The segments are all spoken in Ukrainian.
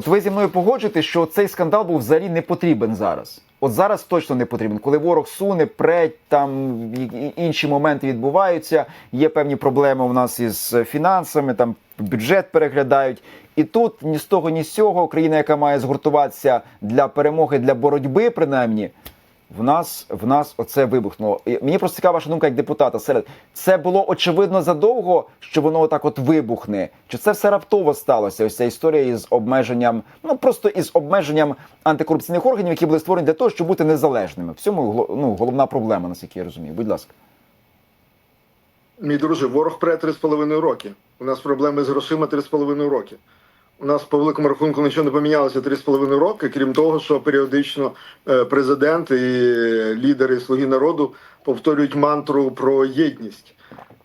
От ви зі мною погоджуєте, що цей скандал був взагалі не потрібен зараз. От зараз точно не потрібен. Коли ворог суне, преть, там інші моменти відбуваються. Є певні проблеми у нас із фінансами, там бюджет переглядають. І тут ні з того, ні з цього країна, яка має згуртуватися для перемоги, для боротьби, принаймні, в нас в нас оце вибухнуло. І мені просто цікава ваша думка як депутата. Серед це було очевидно задовго, що воно отак от вибухне. Чи це все раптово сталося? Ось ця історія із обмеженням, ну просто із обмеженням антикорупційних органів, які були створені для того, щоб бути незалежними. В цьому ну, головна проблема, наскільки я розумію. Будь ласка. Мій друже, ворог пре 3,5 роки. У нас проблеми з грошима 3,5 роки. У нас по великому рахунку нічого не помінялося 3,5 роки, крім того, що періодично е, президент і лідери Слуги народу повторюють мантру про єдність.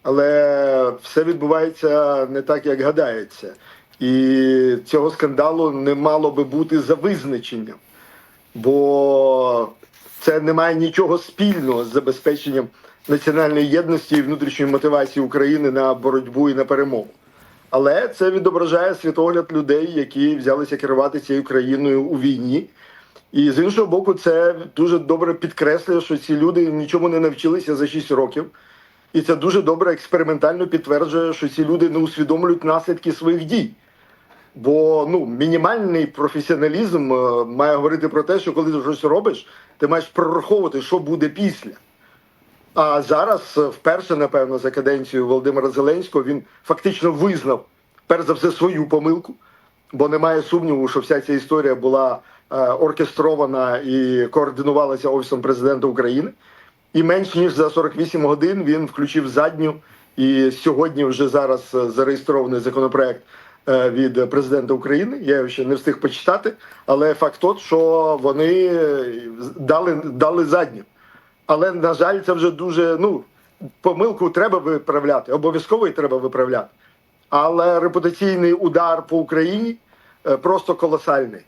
Але все відбувається не так, як гадається. І цього скандалу не мало би бути за визначенням, бо це не має нічого спільного з забезпеченням національної єдності і внутрішньої мотивації України на боротьбу і на перемогу. Але це відображає світогляд людей, які взялися керувати цією країною у війні. І з іншого боку, це дуже добре підкреслює, що ці люди нічому не навчилися за 6 років. І це дуже добре експериментально підтверджує, що ці люди не усвідомлюють наслідки своїх дій. Бо ну, мінімальний професіоналізм е, має говорити про те, що коли ти щось робиш, ти маєш прораховувати, що буде після. А зараз, е, вперше, напевно, за каденцію Володимира Зеленського, він фактично визнав перш за все свою помилку, бо немає сумніву, що вся ця історія була е, оркестрована і координувалася Офісом президента України. І менш ніж за 48 годин він включив задню. І сьогодні вже зараз е, зареєстрований законопроект від президента України. Я його ще не встиг почитати, але факт тот, що вони дали, дали задню. Але на жаль, це вже дуже ну помилку треба виправляти, обов'язково і треба виправляти. Але репутаційний удар по Україні е, просто колосальний. Е,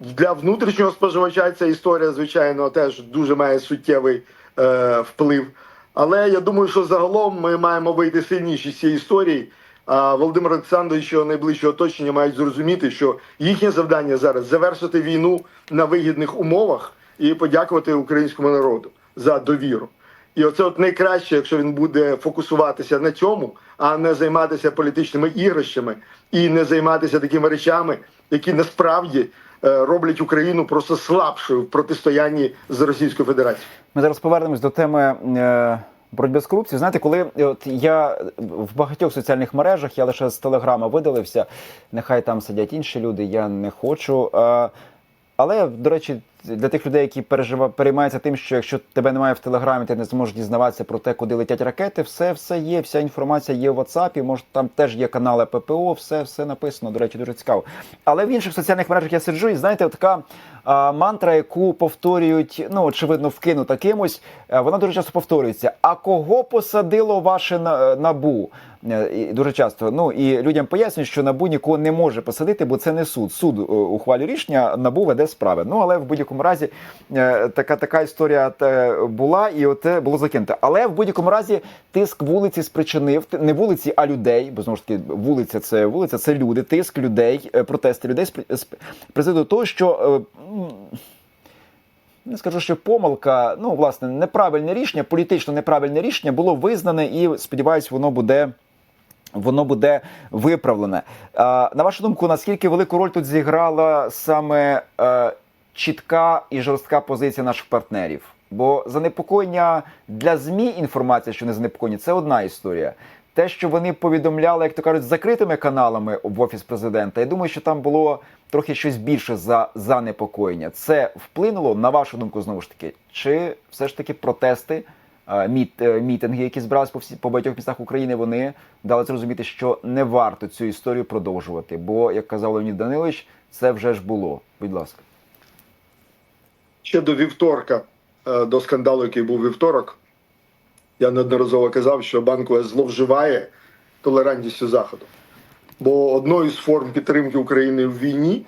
Для внутрішнього споживача ця історія, звичайно, теж дуже має суттєвий е, вплив. Але я думаю, що загалом ми маємо вийти сильніші з цієї історії. А Володимир Олександрович і його найближче оточення мають зрозуміти, що їхнє завдання зараз завершити війну на вигідних умовах і подякувати українському народу за довіру. І оце от найкраще, якщо він буде фокусуватися на цьому, а не займатися політичними ігрищами і не займатися такими речами, які насправді е, роблять Україну просто слабшою в протистоянні з Російською Федерацією. Ми зараз повернемось до теми е, боротьби з корупцією. Знаєте, коли е, от я в багатьох соціальних мережах, я лише з телеграма видалився, нехай там сидять інші люди, я не хочу. Але, до речі, для тих людей, які пережива, переймаються тим, що якщо тебе немає в телеграмі, ти не зможеш дізнаватися про те, куди летять ракети, все, все є, вся інформація є в WhatsApp, може там теж є канали ППО, все, все написано. До речі, дуже цікаво. Але в інших соціальних мережах я сиджу, і знаєте, така а, мантра, яку повторюють, ну очевидно, вкинута кимось, а, вона дуже часто повторюється. А кого посадило ваше на- набу? Е, і Дуже часто. Ну і людям пояснюють, що набу нікого не може посадити, бо це не суд. Суд е, ухвалює рішення, набу веде справи. Ну але в будь-якому разі е, така така історія була, і оте було закинуто. Але в будь-якому разі тиск вулиці спричинив не вулиці, а людей, бо знову ж таки вулиця це вулиця, це люди, тиск людей, протести людей призвели до того, що. не скажу, що помилка, ну власне, неправильне рішення, політично неправильне рішення було визнане, і сподіваюсь, воно буде. Воно буде виправлене. На вашу думку, наскільки велику роль тут зіграла саме е, чітка і жорстка позиція наших партнерів? Бо занепокоєння для ЗМІ інформація, що не занепокоєння, це одна історія. Те, що вони повідомляли, як то кажуть, закритими каналами в офіс президента, я думаю, що там було трохи щось більше за занепокоєння. Це вплинуло на вашу думку знову ж таки, чи все ж таки протести? Е, міт, мітинги, які збиралися по всі по багатьох містах України, вони дали зрозуміти, що не варто цю історію продовжувати. Бо, як казав Леонід Данилович, це вже ж було. Будь ласка. Ще до вівторка, е, до скандалу, який був вівторок, я неодноразово казав, що банкова зловживає толерантністю Заходу. Бо одною з форм підтримки України в війні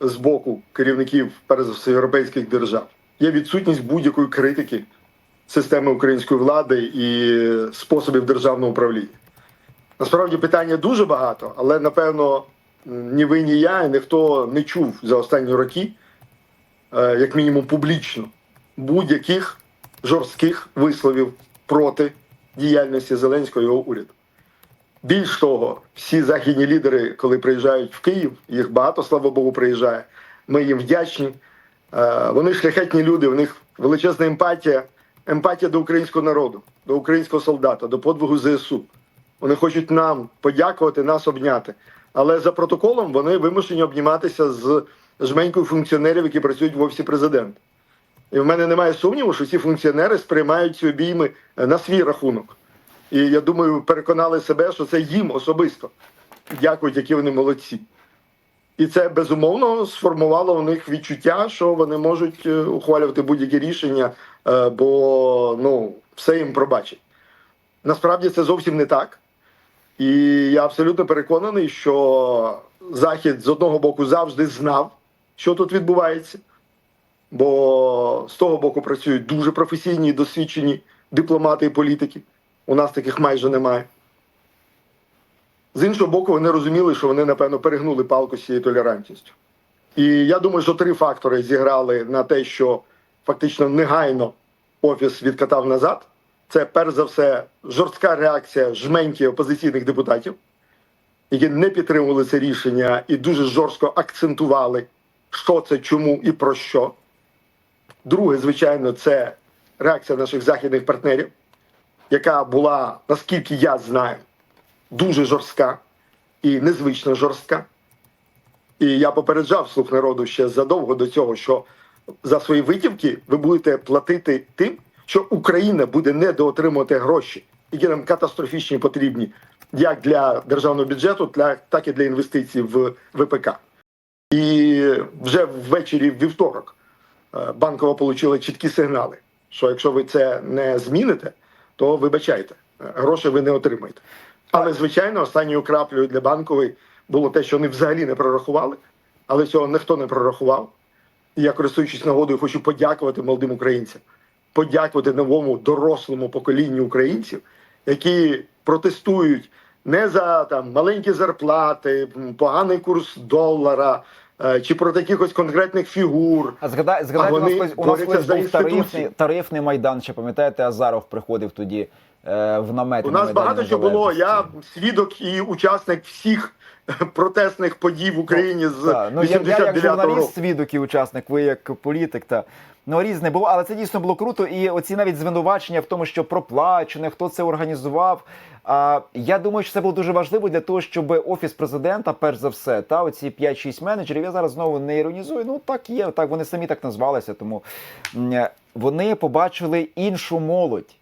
з боку керівників, перш за все, європейських держав є відсутність будь-якої критики системи української влади і способів державного управління. Насправді питання дуже багато, але напевно ні ви, ні я, і ніхто не чув за останні роки, е, як мінімум публічно, будь-яких жорстких висловів проти діяльності Зеленського і його уряду. Більш того, всі західні лідери, коли приїжджають в Київ, їх багато, слава Богу, приїжджає. Ми їм вдячні. Е, Вони шляхетні люди, в них величезна емпатія, емпатія до українського народу, до українського солдата, до подвигу ЗСУ. Вони хочуть нам подякувати, нас обняти. Але за протоколом вони вимушені обніматися з жменькою функціонерів, які працюють в офісі президента. І в мене немає сумніву, що ці функціонери сприймають ці обійми е, на свій рахунок. І я думаю, переконали себе, що це їм особисто. Дякують, які вони молодці. І це безумовно сформувало у них відчуття, що вони можуть е, ухвалювати будь-які рішення, е, бо ну, все їм пробачить. Насправді це зовсім не так. І я абсолютно переконаний, що Захід з одного боку завжди знав, що тут відбувається, бо з того боку працюють дуже професійні і досвідчені дипломати і політики. У нас таких майже немає. З іншого боку, вони розуміли, що вони, напевно, перегнули палку з цією толерантністю. І я думаю, що три фактори зіграли на те, що фактично негайно офіс відкатав назад. Це перш за все жорстка реакція жменьки опозиційних депутатів, які не підтримували це рішення і дуже жорстко акцентували, що це, чому і про що. Друге, звичайно, це реакція наших західних партнерів, яка була, наскільки я знаю, дуже жорстка і незвично жорстка. І я попереджав слух народу ще задовго до цього, що за свої витівки ви будете платити тим, що Україна буде недоотримувати гроші, які нам катастрофічні потрібні, як для державного бюджету, так і для інвестицій в ВПК. І вже ввечері в вівторок е, банкова отримала чіткі сигнали, що якщо ви це не зміните, то вибачайте, грошей ви не отримаєте. Але звичайно, останньою краплею для банкової було те, що вони взагалі не прорахували, але цього ніхто не прорахував. І я, користуючись нагодою, хочу подякувати молодим українцям, подякувати новому дорослому поколінню українців, які протестують не за там маленькі зарплати, поганий курс долара е, чи проти якихось конкретних фігур. А згадай, згадайте, у нас колись, у нас за був тарифний, тарифний майдан. Ще пам'ятаєте, Азаров приходив тоді в намети. У нас Майдані багато що було. Я свідок і учасник всіх протестних подій в Україні з Так, ну, я, я як 89-го журналіст, року. свідок і учасник, ви як політик, та ну різне було, але це дійсно було круто. І оці навіть звинувачення в тому, що проплачене, хто це організував. А я думаю, що це було дуже важливо для того, щоб офіс президента, перш за все, та оці 5-6 менеджерів. Я зараз знову не іронізую. Ну так є, так вони самі так назвалися. Тому вони побачили іншу молодь.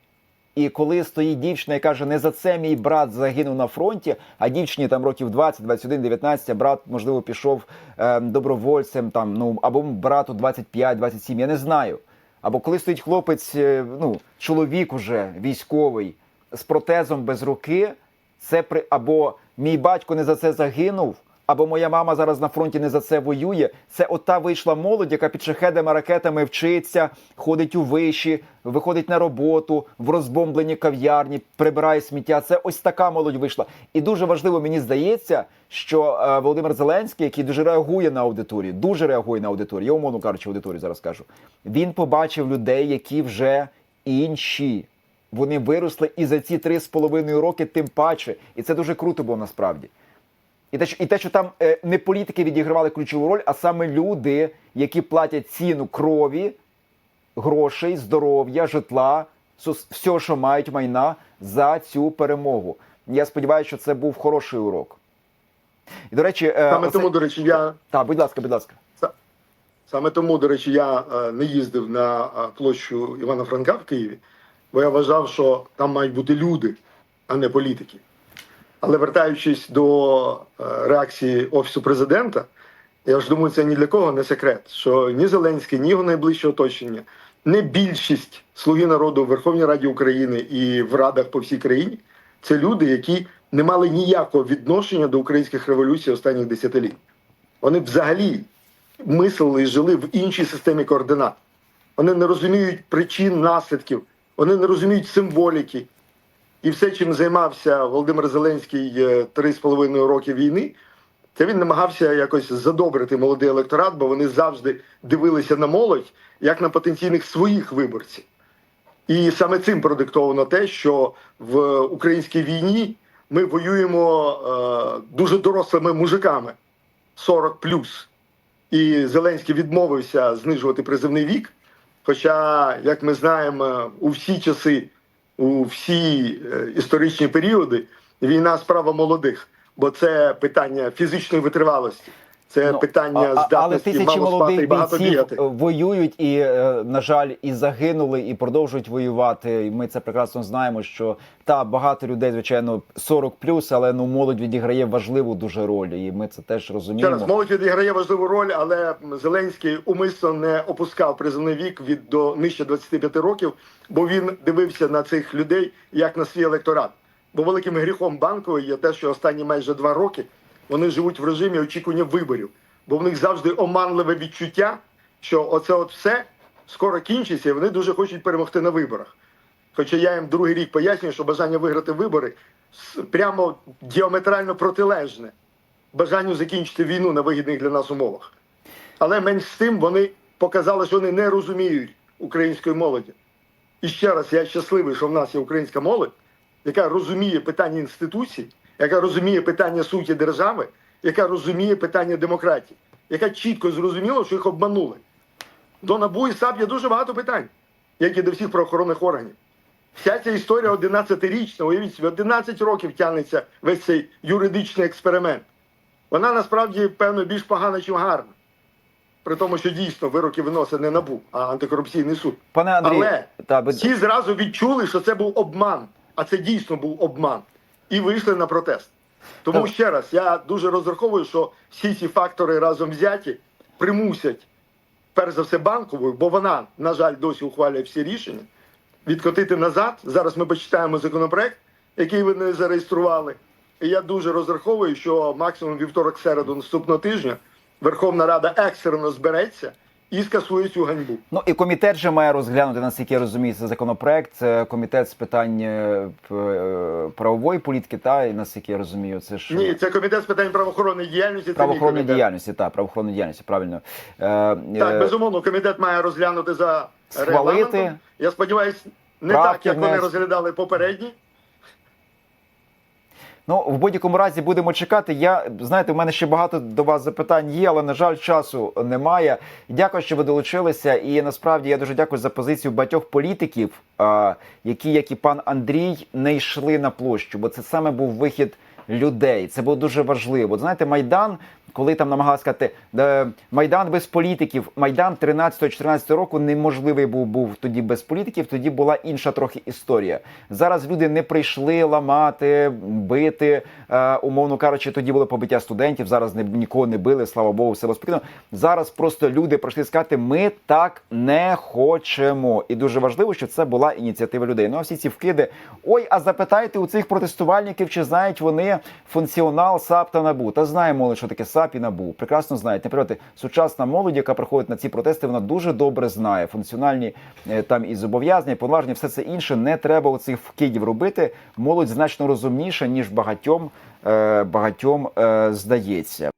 І коли стоїть дівчина і каже, не за це мій брат загинув на фронті, а дівчині там років 20, 21, 19, а брат, можливо, пішов е, добровольцем, там, ну, або брату 25, 27, я не знаю. Або коли стоїть хлопець, е, ну, чоловік уже військовий з протезом без руки, це при або мій батько не за це загинув, або моя мама зараз на фронті не за це воює. Це ота вийшла молодь, яка під шахедами, ракетами вчиться, ходить у виші, виходить на роботу в розбомблені кав'ярні, прибирає сміття. Це ось така молодь вийшла. І дуже важливо, мені здається, що е, Володимир Зеленський, який дуже реагує на аудиторію, дуже реагує на аудиторію. Я умовно кажучи, аудиторію зараз кажу. Він побачив людей, які вже інші. Вони виросли і за ці три з половиною роки, тим паче. І це дуже круто було насправді. І те, що, і те, що там е, не політики відігравали ключову роль, а саме люди, які платять ціну крові, грошей, здоров'я, житла, всього, що мають майна за цю перемогу. Я сподіваюся, що це був хороший урок. І, до речі, е, Саме оце- тому, до речі, я Так, будь ласка, будь ласка. Саме тому, до речі, я е, не їздив на площу Івана Франка в Києві, бо я вважав, що там мають бути люди, а не політики. Але вертаючись до е, реакції Офісу президента, я ж думаю, це ні для кого не секрет, що ні Зеленський, ні його найближче оточення, не більшість слуги народу в Верховній Раді України і в радах по всій країні це люди, які не мали ніякого відношення до українських революцій останніх десятиліть. Вони взагалі мислили і жили в іншій системі координат. Вони не розуміють причин, наслідків, вони не розуміють символіки. І все, чим займався Володимир Зеленський е, три з половиною роки війни, Це він намагався якось задобрити молодий електорат, бо вони завжди дивилися на молодь як на потенційних своїх виборців. І саме цим продиктовано те, що в українській війні ми воюємо е, дуже дорослими мужиками 40 І Зеленський відмовився знижувати призивний вік. Хоча, як ми знаємо, у всі часи, у всі е, історичні періоди війна справа молодих, бо це питання фізичної витривалості, це Ну, питання а- а- але здатності тисячі мало спати і багато бігати. воюють і, е, на жаль, і загинули, і продовжують воювати. І ми це прекрасно знаємо. Що та багато людей, звичайно, 40 але ну молодь відіграє важливу дуже роль, і ми це теж розуміємо. раз, молодь відіграє важливу роль, але Зеленський умисно не опускав призовний вік від до нижче 25 років, бо він дивився на цих людей як на свій електорат. Бо великим гріхом банкової є те, що останні майже два роки вони живуть в режимі очікування виборів, бо в них завжди оманливе відчуття, що оце от все скоро кінчиться, і вони дуже хочуть перемогти на виборах. Хоча я їм другий рік пояснюю, що бажання виграти вибори прямо діаметрально протилежне бажанню закінчити війну на вигідних для нас умовах. Але менш з тим вони показали, що вони не розуміють української молоді. І ще раз я щасливий, що в нас є українська молодь, яка розуміє питання інституцій, яка розуміє питання суті держави, яка розуміє питання демократії, яка чітко зрозуміла, що їх обманули. До НАБУ і САП є дуже багато питань, як і до всіх правоохоронних органів. Вся ця історія 11-річна, уявіть собі, 11 років тягнеться весь цей юридичний експеримент. Вона насправді, певно, більш погана, ніж гарна. При тому, що дійсно вироки виносить не НАБУ, а антикорупційний суд. Пане Андрію, Але та ви- всі зразу відчули, що це був обман, а це дійсно був обман, і вийшли на протест. Тому ще раз, я дуже розраховую, що всі ці фактори разом взяті примусять, перш за все, банковою, бо вона, на жаль, досі ухвалює всі рішення, відкотити назад. Зараз ми почитаємо законопроект, який ви не зареєстрували. І я дуже розраховую, що максимум вівторок середу наступного тижня Верховна Рада екстрено збереться і скасує цю ганьбу. Ну і комітет же має розглянути, наскільки я розумію, цей законопроект. Це комітет з питань е, е, правової політики, та і наскільки я розумію, це ж Ні, це комітет з питань правоохоронної діяльності. Це правоохоронної діяльності. Так, правоохоронної діяльності, правильно. Е, Так, безумовно, комітет має розглянути за Схвалити. регламентом. Я сподіваюся, не Правки так, як вони розглядали попередні. Ну, в будь-якому разі будемо чекати. Я знаєте, у мене ще багато до вас запитань є, але на жаль, часу немає. Дякую, що ви долучилися. І насправді я дуже дякую за позицію багатьох політиків, які, як і пан Андрій, не йшли на площу, бо це саме був вихід людей. Це було дуже важливо. Знаєте, майдан. Коли там намагалися сказати, «Е, майдан без політиків, майдан 13-14 року неможливий був був тоді без політиків. Тоді була інша трохи історія. Зараз люди не прийшли ламати, бити. Е, умовно кажучи, тоді було побиття студентів. Зараз не нікого не били. Слава Богу, все було спокійно. Зараз просто люди прийшли сказати, ми так не хочемо. І дуже важливо, що це була ініціатива людей. Ну а всі ці вкиди. Ой, а запитайте у цих протестувальників, чи знають вони функціонал САП та НАБУ. Та знаємо, що таке САП і НАБУ. Прекрасно знають. Наприклад, сучасна молодь, яка приходить на ці протести, вона дуже добре знає функціональні е, там і зобов'язання, повноваження, все це інше. Не треба оцих вкидів робити. Молодь значно розумніша ніж багатьом, е, багатьом е, здається.